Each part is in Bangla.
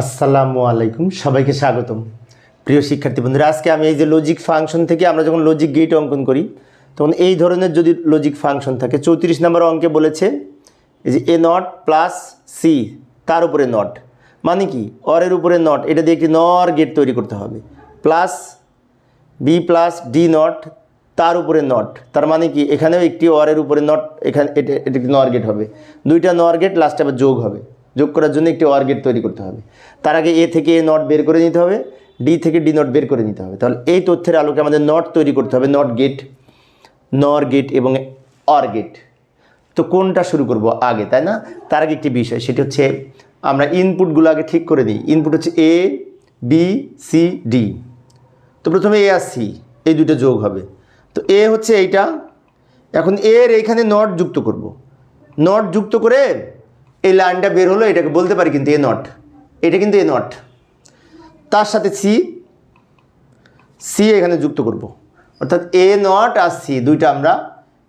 আসসালামু আলাইকুম, সবাইকে স্বাগতম। প্রিয় শিক্ষার্থী বন্ধুরা, আজকে আমি এই যে লজিক ফাংশন থেকে আমরা যখন লজিক গেট অঙ্কন করি, তখন এই ধরনের যদি লজিক ফাংশন থাকে, চৌত্রিশ নম্বর অঙ্কে বলেছে, এই যে এ নট প্লাস সি তার উপরে নট মানে কি? অরের উপরে নট এটা দিয়ে একটি নর গেট তৈরি করতে হবে। Plus B plus D not তার উপরে নট তার মানে কি? এখানেও একটি অরের উপরে নট এখানে এটা এটা নর গেট হবে। দুইটা নর গেট লাস্টে আবার যোগ হবে। যোগ করার জন্য একটি অর গেট তৈরি করতে হবে। তার আগে এ থেকে এ নট বের করে নিতে হবে ডি থেকে ডি নট বের করে নিতে হবে। তাহলে এই তথ্যের আলোকে আমাদের নট তৈরি করতে হবে নট গেট নর গেট এবং অর গেট তো কোনটা শুরু করব আগে, তাই না? তার আগে একটি বিষয়, সেটি হচ্ছে আমরা ইনপুটগুলো আগে ঠিক করে দিই ইনপুট হচ্ছে এ বি সি ডি তো প্রথমে এ আর সি এই দুটো যোগ হবে। তো এ হচ্ছে এইটা। এখন এর এইখানে নট যুক্ত করব। নট যুক্ত করে এই লাইনটা বের হলো, এটাকে বলতে পারি কিন্তু এ নট। এটা কিন্তু এ নট। তার সাথে সি সি এখানে যুক্ত করব। অর্থাৎ এ নট আর সি, দুইটা আমরা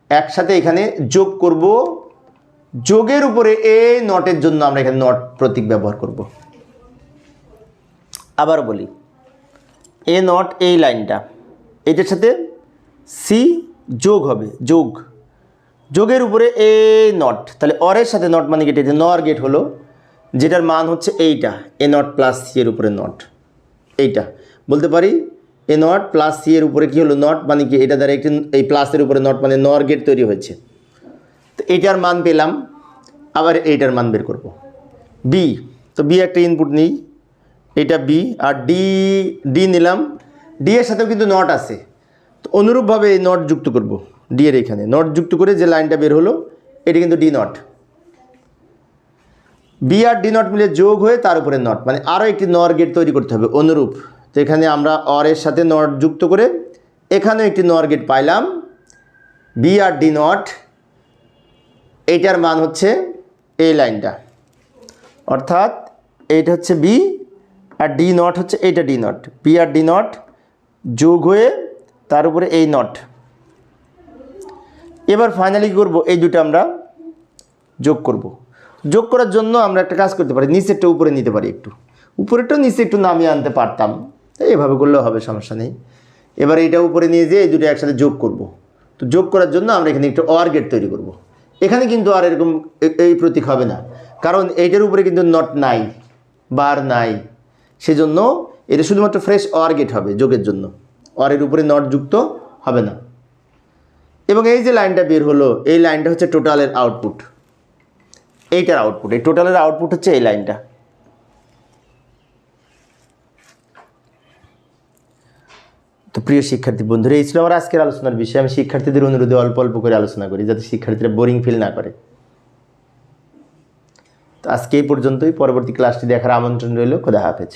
একসাথে এখানে যোগ করব। যোগের উপরে এ নটের জন্য আমরা এখানে নট প্রতীক ব্যবহার করব। আবার বলি, এ নট এই লাইনটা, এটার সাথে সি যোগ হবে, যোগ। যোগের উপরে এ নট, তাহলে অরের সাথে নট মানে গেট এটা নর গেট হলো, যেটার মান হচ্ছে এইটা, এ নট প্লাস সি এর উপরে নট, এইটা। বলতে পারি, এ নট প্লাস সি এর উপরে কি হলো? নট মানে কি? এটা দ্বারা একটি এই প্লাসের উপরে নট মানে নর গেট তৈরি হয়েছে। তো এইটার মান পেলাম, আবার এইটার মান বের করব। বি, তো বি একটা ইনপুট নিই, এটা বি, আর ডি ডি নিলাম, ডি এর সাথেও কিন্তু নট আছে। অনুরূপভাবে এই নট যুক্ত করব। ডি এর এখানে। নট যুক্ত করে যে লাইনটা বের হলো, এটা কিন্তু D not B R D not মিলে যোগ হয়ে তার উপরে নট মানে আরও একটি নর গেট তৈরি করতে হবে, অনুরূপ। তো এখানে আমরা অরের সাথে নট যুক্ত করে এখানেও একটি নর গেট পাইলাম। বি আর ডি নট এইটার মান হচ্ছে এই লাইনটা। অর্থাৎ এইটা হচ্ছে বি আর ডি নট হচ্ছে এইটা D naught B R D naught যোগ হয়ে তার উপরে এই নট এবার ফাইনালি কী করব? এই দুটো আমরা যোগ করব। যোগ করার জন্য আমরা একটা কাজ করতে পারি, নিচেরটা উপরে নিতে পারি একটু। উপরেরটাও নিচে একটু নামিয়ে আনতে পারতাম। এভাবে করলেও হবে, সমস্যা নেই। এবার এইটা উপরে নিয়ে যেয়ে এই দুটো একসাথে যোগ করব। তো যোগ করার জন্য আমরা এখানে একটু অর গেট তৈরি করব। এখানে কিন্তু আর এরকম এই প্রতীক হবে না। কারণ এইটার উপরে কিন্তু নট নাই বার নাই। সেজন্য এটা শুধুমাত্র ফ্রেশ অর গেট হবে যোগের জন্য। অরের উপরে নট যুক্ত হবে না। এবং এই যে লাইনটা বের হলো, এই লাইনটা হচ্ছে টোটালের আউটপুট এইটার আউটপুট এই টোটালের আউটপুট হচ্ছে এই লাইনটা। তো প্রিয় শিক্ষার্থী বন্ধুরা, এই ছিল আমার আজকের আলোচনার বিষয়। আমি শিক্ষার্থীদের অনুরোধে অল্প অল্প করে আলোচনা করি, যাতে শিক্ষার্থীরা বোরিং ফিল না করে। তো আজকে এই পর্যন্তই। পরবর্তী ক্লাসটি দেখার আমন্ত্রণ রইল। খোদা হাফেজ।